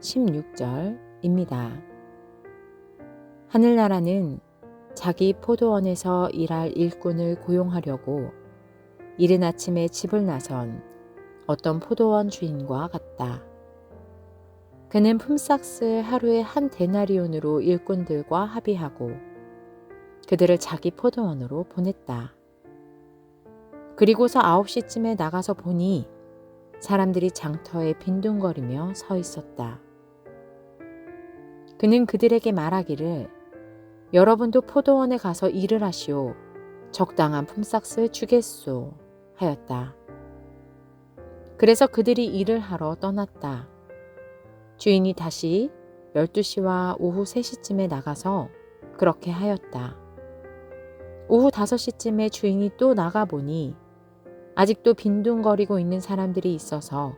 16절입니다. 하늘나라는 자기 포도원에서 일할 일꾼을 고용하려고 이른 아침에 집을 나선 어떤 포도원 주인과 같다. 그는 품삯을 하루에 한 데나리온으로 일꾼들과 합의하고 그들을 자기 포도원으로 보냈다. 그리고서 9시쯤에 나가서 보니 사람들이 장터에 빈둥거리며 서 있었다. 그는 그들에게 말하기를 여러분도 포도원에 가서 일을 하시오. 적당한 품삯을 주겠소. 하였다. 그래서 그들이 일을 하러 떠났다. 주인이 다시 12시와 오후 3시쯤에 나가서 그렇게 하였다. 오후 5시쯤에 주인이 또 나가보니 아직도 빈둥거리고 있는 사람들이 있어서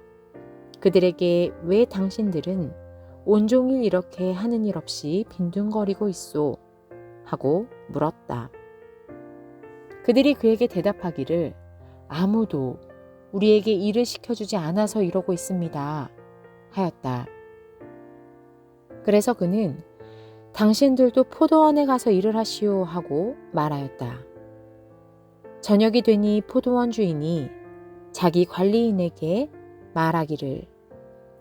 그들에게 왜 당신들은 온종일 이렇게 하는 일 없이 빈둥거리고 있소? 하고 물었다. 그들이 그에게 대답하기를 아무도 우리에게 일을 시켜주지 않아서 이러고 있습니다. 하였다. 그래서 그는 당신들도 포도원에 가서 일을 하시오 하고 말하였다. 저녁이 되니 포도원 주인이 자기 관리인에게 말하기를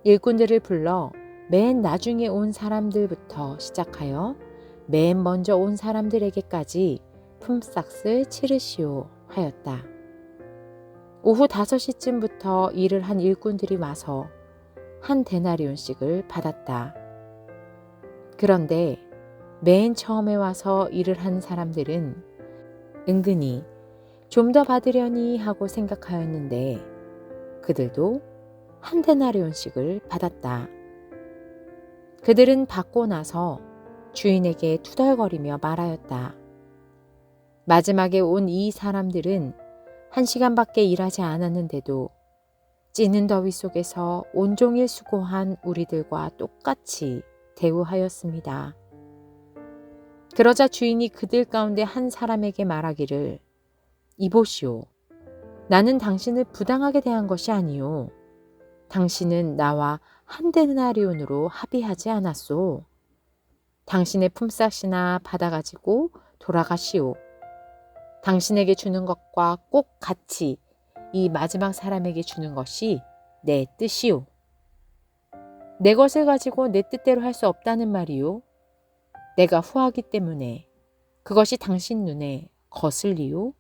일꾼들을 불러 맨 나중에 온 사람들부터 시작하여 맨 먼저 온 사람들에게까지 품삯을 치르시오 하였다. 오후 5시쯤부터 일을 한 일꾼들이 와서 한 데나리온씩을 받았다. 그런데 맨 처음에 와서 일을 한 사람들은 은근히 좀 더 받으려니 하고 생각하였는데 그들도 한 데나리온씩을 받았다. 그들은 받고 나서 주인에게 투덜거리며 말하였다. 마지막에 온 이 사람들은 한 시간밖에 일하지 않았는데도 찌는 더위 속에서 온종일 수고한 우리들과 똑같이 대우하였습니다. 그러자 주인이 그들 가운데 한 사람에게 말하기를 이보시오. 나는 당신을 부당하게 대한 것이 아니오. 당신은 나와 한 데나리온으로 합의하지 않았소. 당신의 품삯이나 받아가지고 돌아가시오. 당신에게 주는 것과 꼭 같이 이 마지막 사람에게 주는 것이 내 뜻이오. 내 것을 가지고 내 뜻대로 할 수 없다는 말이오. 내가 후하기 때문에 그것이 당신 눈에 거슬리오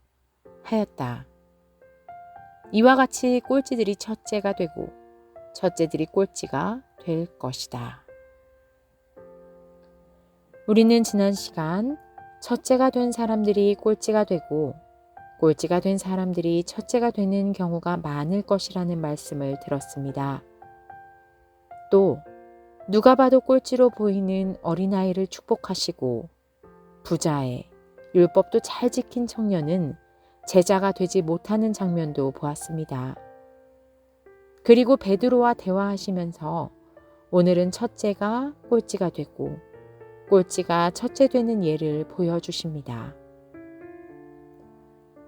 하였다. 이와 같이 꼴찌들이 첫째가 되고 첫째들이 꼴찌가 될 것이다. 우리는 지난 시간 첫째가 된 사람들이 꼴찌가 되고 꼴찌가 된 사람들이 첫째가 되는 경우가 많을 것이라는 말씀을 들었습니다. 또 누가 봐도 꼴찌로 보이는 어린아이를 축복하시고 부자의 율법도 잘 지킨 청년은 제자가 되지 못하는 장면도 보았습니다. 그리고 베드로와 대화하시면서 오늘은 첫째가 꼴찌가 되고 꼴찌가 첫째 되는 예를 보여주십니다.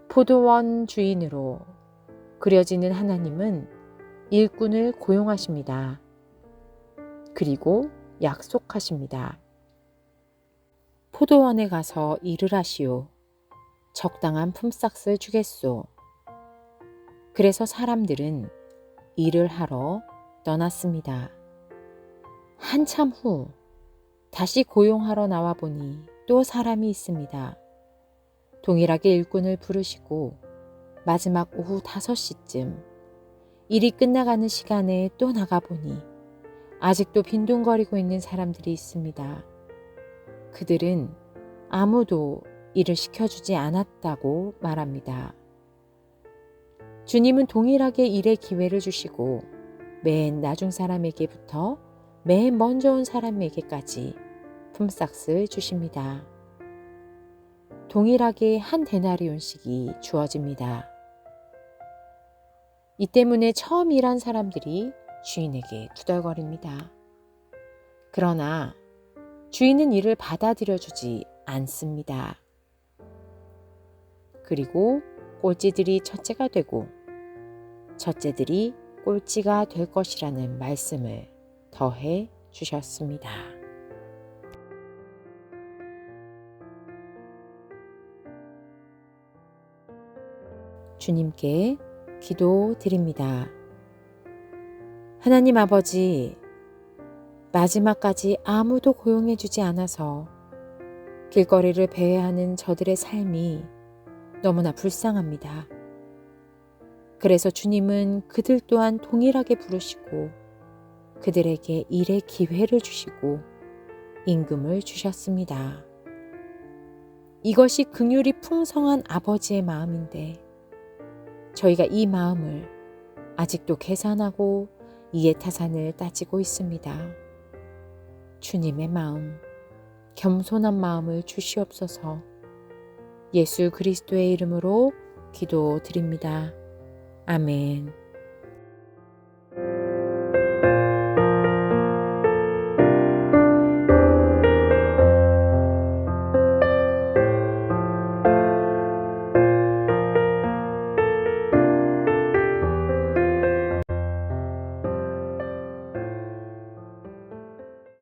포도원 주인으로 그려지는 하나님은 일꾼을 고용하십니다. 그리고 약속하십니다. 포도원에 가서 일을 하시오. 적당한 품삯을 주겠소. 그래서 사람들은 일을 하러 떠났습니다. 한참 후 다시 고용하러 나와 보니 또 사람이 있습니다. 동일하게 일꾼을 부르시고 마지막 오후 5시쯤 일이 끝나가는 시간에 또 나가보니 아직도 빈둥거리고 있는 사람들이 있습니다. 그들은 아무도 일을 시켜주지 않았다고 말합니다. 주님은 동일하게 일의 기회를 주시고 맨 나중 사람에게부터 맨 먼저 온 사람에게까지 품삯을 주십니다. 동일하게 한 데나리온씩이 주어집니다. 이 때문에 처음 일한 사람들이 주인에게 투덜거립니다. 그러나 주인은 이를 받아들여 주지 않습니다. 그리고 꼴찌들이 첫째가 되고 첫째들이 꼴찌가 될 것이라는 말씀을 더해 주셨습니다. 주님께 기도 드립니다. 하나님 아버지, 마지막까지 아무도 고용해 주지 않아서 길거리를 배회하는 저들의 삶이 너무나 불쌍합니다. 그래서 주님은 그들 또한 동일하게 부르시고 그들에게 일의 기회를 주시고 임금을 주셨습니다. 이것이 긍휼이 풍성한 아버지의 마음인데 저희가 이 마음을 아직도 계산하고 이해 타산을 따지고 있습니다. 주님의 마음, 겸손한 마음을 주시옵소서. 예수 그리스도의 이름으로 기도드립니다. 아멘.